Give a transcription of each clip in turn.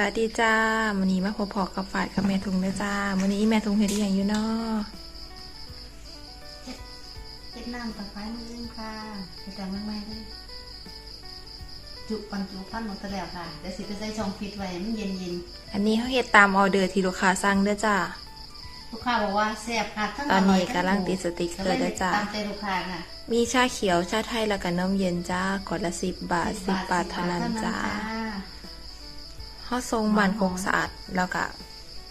สวัสดีจ้าวันนี้มาพบพอกับฝ่ายกับแม่ทุงเด้อจ้าวันนี้แม่ทุงเฮ็ดอหย่างอยู่เนาะเฮ็ดน้ำตะไคร้มือนึงค่ะเฮ็ดแต่ไม่ไม่เลยจุปันจุปั้นหมดแล้วค่ะเดี๋ยวสิไปใส่ช่องฟิตไว้ให้มันเย็นเย็นอันนี้เขาเฮ็ดตามออเดอร์ที่ลูกค้าสั่งเด้อจ้าๆลูกค้าบอกว่าแซ่บค่ะทั้งตอนนี้ร่ยทั้กำลังติดสติ๊กเกอร์ด้วยจ้ะตามใจลูกค้าค่ะมีชาเขียวชาไทยแล้วก็นมเย็นจ้ากดละสิบบาทสิบบาทเท่านั้นจ้า เขาทรงบ้านโคกสะอาดแล้วก็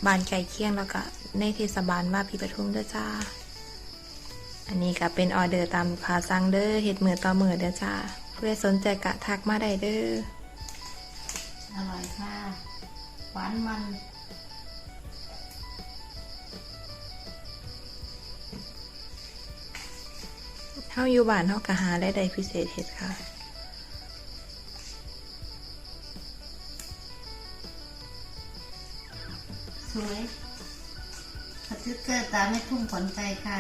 บ้านไก่เคียงแล้วก็ในเทศบาลว่าพี่ปทุมเด้อจ้า อันนี้ก็เป็นออเดอร์ตามลูกค้าสั่งเด้อเฮ็ดมือต่อมือเด้อจ้าเพื่อสนใจกะทักมาได้เด้ออร่อยค่ะหวานมันเฮาอยู่บ้านเฮาก็หาได้ใดพิเศษเฮ็ดค่ะ วยสติ๊กเกอร์ตามไม่ทุ่มขนใจค่ะ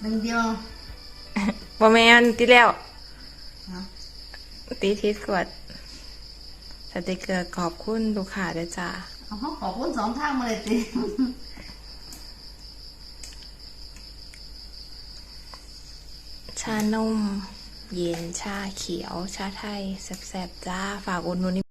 หนึ่งเดียวบ่แม่นติแล้วเนาะตีทิศกวดสติกเกอร์ขอบคุณลูกค้าด้วยจ้าเอาห้องขอบคุณสองทางมาเลยติชานม เย็นชาเขียว ชาไทยแซ่บๆจ้า ฝากอุดหนุน